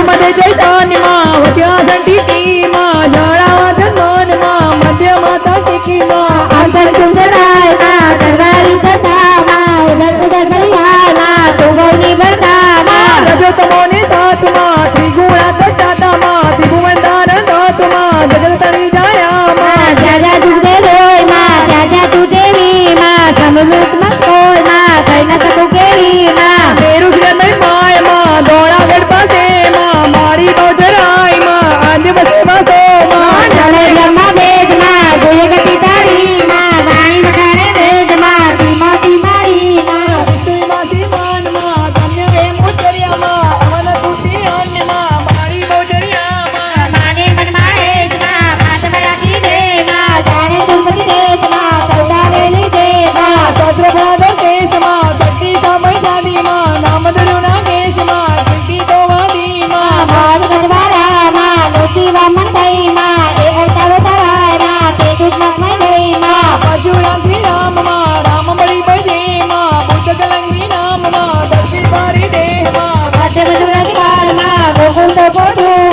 तुम जय जानी मां होशियार संटी બાજુ રાંધી રામમાં રામબળી બજેમાં ભૂતગલંગી નામમાં દર્શી મારી દેહમાં રાધે મધુરા કાળમાં ગોકુંદ પોઢું